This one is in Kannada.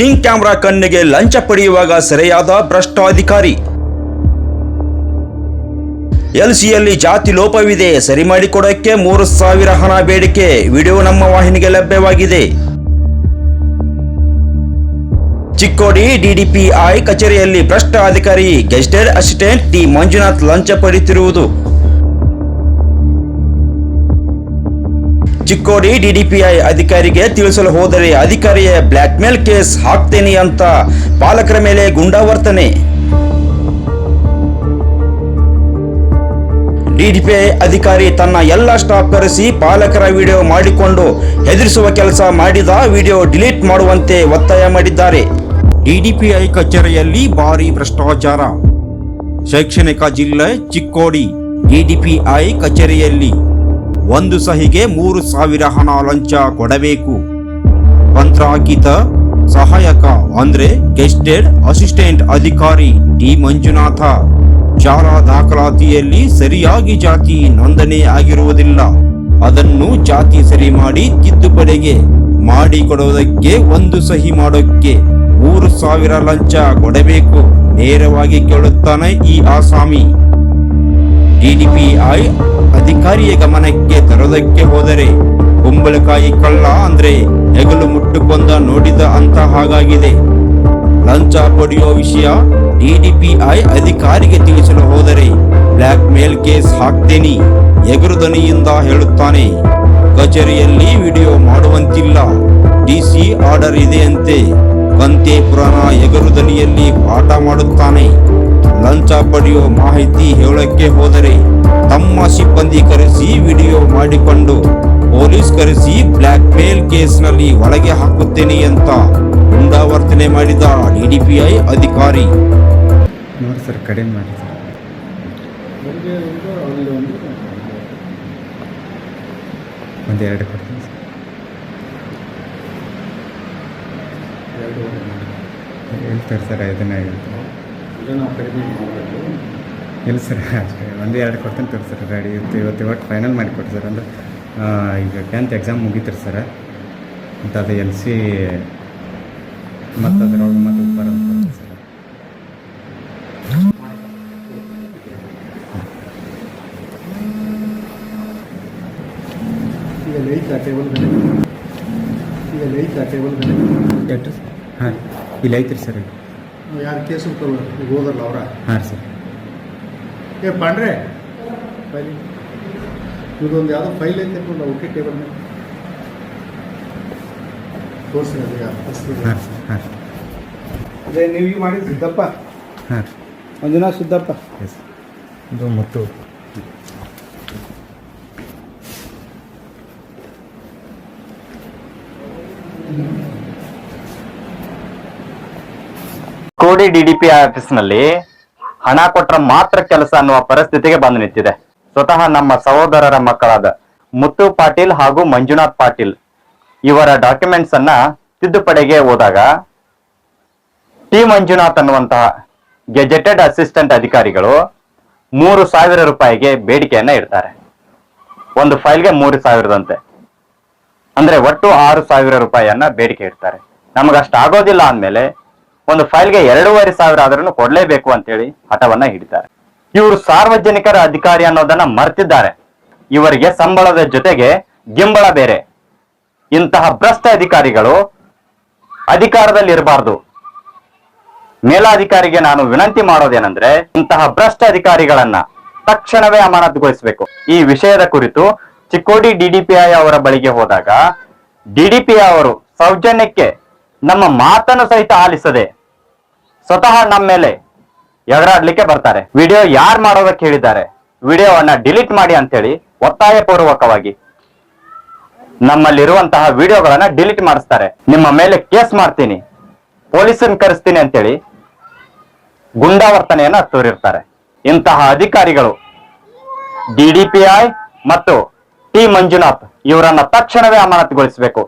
ಸ್ಟಿಂಗ್ ಕ್ಯಾಮ್ರಾ ಕಣ್ಣಿಗೆ ಲಂಚ ಪಡೆಯುವಾಗ ಸೆರೆಯಾದ ಭ್ರಷ್ಟ ಅಧಿಕಾರಿ ಎಲ್ಸಿಯಲ್ಲಿ ಜಾತಿ ಲೋಪವಿದೆ. ಸರಿ ಮಾಡಿಕೊಡಕ್ಕೆ ಮೂರು ಸಾವಿರ ಹಣ ಬೇಡಿಕೆ. ವಿಡಿಯೋ ನಮ್ಮ ವಾಹಿನಿಗೆ ಲಭ್ಯವಾಗಿದೆ. ಚಿಕ್ಕೋಡಿ ಡಿಡಿಪಿಐ ಕಚೇರಿಯಲ್ಲಿ ಭ್ರಷ್ಟ ಅಧಿಕಾರಿ ಗೆಸ್ಟೆಡ್ ಅಸಿಸ್ಟೆಂಟ್ ಟಿ ಮಂಜುನಾಥ್ ಲಂಚ ಪಡೆಯುತ್ತಿರುವುದು. ಚಿಕ್ಕೋಡಿ ಡಿಡಿಪಿಐ ಅಧಿಕಾರಿಗೆ ತಿಳಿಸಲು ಹೋದರೆ ಅಧಿಕಾರಿಯ ಬ್ಲ್ಯಾಕ್ ಮೇಲ್ ಕೇಸ್ ಹಾಕ್ತೇನೆ ಅಂತ ಪಾಲಕರ ಮೇಲೆ ಗುಂಡಾವರ್ತನೆ. ಡಿಡಿಪಿಐ ಅಧಿಕಾರಿ ತನ್ನ ಎಲ್ಲ ಸ್ಟಾಪ್ ಕರೆಸಿ ಪಾಲಕರ ವಿಡಿಯೋ ಮಾಡಿಕೊಂಡು ಹೆದರಿಸುವ ಕೆಲಸ ಮಾಡಿದ ವಿಡಿಯೋ ಡಿಲೀಟ್ ಮಾಡುವಂತೆ ಒತ್ತಾಯ ಮಾಡಿದ್ದಾರೆ. ಡಿಡಿಪಿಐ ಕಚೇರಿಯಲ್ಲಿ ಭಾರಿ ಭ್ರಷ್ಟಾಚಾರ. ಶೈಕ್ಷಣಿಕ ಜಿಲ್ಲೆ ಚಿಕ್ಕೋಡಿ. ಡಿಡಿಪಿಐ ಕಚೇರಿಯಲ್ಲಿ ಒಂದು ಸಹಿಗೆ ಮೂರು ಸಾವಿರ ಹಣ ಲಂಚ ಕೊಡಬೇಕು. ಪಂತ್ರಾಕಿತ ಸಹಾಯಕ ಅಂದ್ರೆ ಗೆಸ್ಟೆಡ್ ಅಸಿಸ್ಟೆಂಟ್ ಅಧಿಕಾರಿ ಡಿ. ಮಂಜುನಾಥ. ಶಾಲಾ ದಾಖಲಾತಿಯಲ್ಲಿ ಸರಿಯಾಗಿ ಜಾತಿ ನೋಂದಣಿ ಆಗಿರುವುದಿಲ್ಲ. ಅದನ್ನು ಜಾತಿ ಸರಿ ಮಾಡಿ ತಿದ್ದುಪಡೆಗೆ ಮಾಡಿಕೊಡುವುದಕ್ಕೆ ಒಂದು ಸಹಿ ಮಾಡೋಕ್ಕೆ ಮೂರು ಸಾವಿರ ಲಂಚ ಕೊಡಬೇಕು ನೇರವಾಗಿ ಕೇಳುತ್ತಾನೆ ಈ ಆಸಾಮಿ. ಡಿಡಿಪಿಐ ಅಧಿಕಾರಿಯ ಗಮನಕ್ಕೆ ತರೋದಕ್ಕೆ ಹೋದರೆ ಕುಂಬಳಕಾಯಿ ಕಳ್ಳ ಅಂದ್ರೆ ಹೆಗಲು ಮುಟ್ಟುಕೊಂದ ನೋಡಿದ ಅಂತ ಹಾಗಾಗಿದೆ. ಲಂಚ ಪಡೆಯುವ ವಿಷಯ ಡಿಡಿಪಿಐ ಅಧಿಕಾರಿಗೆ ತಿಳಿಸಲು ಹೋದರೆ ಬ್ಲ್ಯಾಕ್ ಮೇಲ್ ಕೇಸ್ ಹಾಕ್ತೇನೆ, ಎಗುರು ದನಿಯಿಂದ ಹೇಳುತ್ತಾನೆ. ಕಚೇರಿಯಲ್ಲಿ ವಿಡಿಯೋ ಮಾಡುವಂತಿಲ್ಲ ಡಿಸಿ ಆರ್ಡರ್ ಇದೆಯಂತೆ. ಕಂತೆ ಪುರಾಣ ಎಗರು ದನಿಯಲ್ಲಿ ಪಾಠ ಮಾಡುತ್ತಾನೆ. ಲಂಚ ಪಡೆಯುವ ಮಾಹಿತಿ ಹೇಳಕ್ಕೆ ಹೋದರೆ ತಮ್ಮ ಸಿಬ್ಬಂದಿ ಕರೆಸಿ ವಿಡಿಯೋ ಮಾಡಿಕೊಂಡು ಪೊಲೀಸ್ ಕರೆಸಿ ಬ್ಲ್ಯಾಕ್ ಮೇಲ್ ಕೇಸ್ನಲ್ಲಿ ಒಳಗೆ ಹಾಕುತ್ತೇನೆ ಅಂತ ಗುಂಡಾವರ್ತನೆ ಮಾಡಿದ ಡಿಡಿಪಿಐ ಅಧಿಕಾರಿ. ನೋಡಿ ಸರ್ ಕಡಿಮೆ ಮಾಡಿ ಸರ್. ಒಂದೆರಡು ಕೊಡ್ತೀನಿ ಸರ್. ಹೇಳ್ತಾರೆ ಸರ್ ಇದನ್ನ ಹೇಳ್ತಾರೆ. ಇಲ್ಲ ಸರ್ ಅಷ್ಟೇ ಒಂದು ಎರಡು ಕೊಡ್ತೀನಿ ತೋರಿ ಸರ್ ರೆಡಿ ಇವತ್ತು ಇವತ್ತು ಇವತ್ತು ಫೈನಲ್ ಮಾಡಿಕೊಡಿ ಸರ್ ಅಂದ್ರೆ ಈಗ ಟೆಂತ್ ಎಕ್ಸಾಮ್ ಮುಗೀತಿರಿ ಸರ್. ಮತ್ತು ಅದು ಎಲ್ ಸಿ ಮತ್ತು ಅದ್ರ ಮತ್ತು ಸರ್. ಈಗ ಲೈಟ್ ಟೇಬಲ್ ಈಗ ಲೈಟ್ ಟೇಬಲ್ ಹಾಂ. ಇಲ್ಲಿ ಐತ್ರಿ ಸರ್. ಯಾರು ಕೇಸ್ ಹೋದಲ್ಲ ಅವರ? ಹಾಂ ಸರ್. ಏ ಪಾಂಡ್ರೆ. ಫೈಲ್ ಇದೊಂದು ಯಾವುದೋ ಫೈಲ್ ಐತೆ ಅಂತ ಓಕೆ ಟೇಬಲ್ ಮೇಲೆ. ತೋರಿಸಿ ಅದು ಯಾರು ಹಾಂ ಸರ್ ಹಾಂ. ಅದೇ ನೀವು ಈಗ ಮಾಡಿದ ಸಿದ್ದಪ್ಪ. ಹಾಂ. ಮಂಜುನಾಥ್ ಸಿದ್ದಪ್ಪ. ಇದು ಮುತ್ತು. ಕೋಡಿ ಡಿಡಿಪಿ ಆಫೀಸ್ನಲ್ಲಿ ಹಣ ಕೊಟ್ರ ಮಾತ್ರ ಕೆಲಸ ಅನ್ನುವ ಪರಿಸ್ಥಿತಿಗೆ ಬಂದು ನಿಂತಿದೆ. ಸ್ವತಃ ನಮ್ಮ ಸಹೋದರರ ಮಕ್ಕಳಾದ ಮುತ್ತು ಪಾಟೀಲ್ ಹಾಗೂ ಮಂಜುನಾಥ್ ಪಾಟೀಲ್ ಇವರ ಡಾಕ್ಯುಮೆಂಟ್ಸ್ ಅನ್ನ ತಿದ್ದುಪಡಿಗೆ ಹೋದಾಗ ಟಿ ಮಂಜುನಾಥ್ ಅನ್ನುವಂತಹ ಗೆಜೆಟೆಡ್ ಅಸಿಸ್ಟೆಂಟ್ ಅಧಿಕಾರಿಗಳು ಮೂರು ಸಾವಿರ ರೂಪಾಯಿಗೆ ಬೇಡಿಕೆಯನ್ನ ಇಡ್ತಾರೆ. ಒಂದು ಫೈಲ್ಗೆ ಮೂರು ಸಾವಿರದಂತೆ. ಅಂದ್ರೆ ಒಟ್ಟು ಆರು ಸಾವಿರ ರೂಪಾಯಿಯನ್ನ ಬೇಡಿಕೆ ಇಡ್ತಾರೆ. ನಮಗಷ್ಟು ಆಗೋದಿಲ್ಲ ಅಂದ್ಮೇಲೆ ಒಂದು ಫೈಲ್ಗೆ ಎರಡೂವರೆ ಸಾವಿರ ಆದ್ರೂ ಕೊಡ್ಲೇಬೇಕು ಅಂತೇಳಿ ಹಠವನ್ನ ಹಿಡಿತಾರೆ. ಇವರು ಸಾರ್ವಜನಿಕರ ಅಧಿಕಾರಿ ಅನ್ನೋದನ್ನ ಮರ್ತಿದ್ದಾರೆ. ಇವರಿಗೆ ಸಂಬಳದ ಜೊತೆಗೆ ಗಿಂಬಳ ಬೇರೆ. ಇಂತಹ ಭ್ರಷ್ಟ ಅಧಿಕಾರಿಗಳು ಅಧಿಕಾರದಲ್ಲಿ ಇರಬಾರ್ದು ಮೇಲಾಧಿಕಾರಿಗೆ ನಾನು ವಿನಂತಿ ಮಾಡೋದೇನೆಂದ್ರೆ ಇಂತಹ ಭ್ರಷ್ಟ ಅಧಿಕಾರಿಗಳನ್ನ ತಕ್ಷಣವೇ ಅಮಾನತುಗೊಳಿಸಬೇಕು. ಈ ವಿಷಯದ ಕುರಿತು ಚಿಕ್ಕೋಡಿ ಡಿಡಿಪಿಐ ಅವರ ಬಳಿಗೆ ಹೋದಾಗ ಡಿಡಿಪಿಐ ಅವರು ಸೌಜನ್ಯಕ್ಕೆ ನಮ್ಮ ಮಾತನ್ನು ಸಹಿತ ಆಲಿಸದೆ ಸ್ವತಃ ನಮ್ಮ ಮೇಲೆ ಎಗರಾಡ್ಲಿಕ್ಕೆ ಬರ್ತಾರೆ. ವಿಡಿಯೋ ಯಾರ್ ಮಾಡೋದಕ್ಕೆ ಹೇಳಿದ್ದಾರೆ? ವಿಡಿಯೋವನ್ನ ಡಿಲೀಟ್ ಮಾಡಿ ಅಂತೇಳಿ ಒತ್ತಾಯ ಪೂರ್ವಕವಾಗಿ ನಮ್ಮಲ್ಲಿರುವಂತಹ ವಿಡಿಯೋಗಳನ್ನ ಡಿಲೀಟ್ ಮಾಡಿಸ್ತಾರೆ. ನಿಮ್ಮ ಮೇಲೆ ಕೇಸ್ ಮಾಡ್ತೀನಿ. ಪೊಲೀಸನ್ ಕರೆಸ್ತೀನಿ ಅಂತೇಳಿ ಗುಂಡಾವರ್ತನೆಯನ್ನ ತೋರಿರ್ತಾರೆ. ಇಂತಹ ಅಧಿಕಾರಿಗಳು ಡಿಡಿಪಿಐ ಮತ್ತು ಟಿ ಮಂಜುನಾಥ್ ಇವರನ್ನ ತಕ್ಷಣವೇ ಅಮಾನತುಗೊಳಿಸಬೇಕು.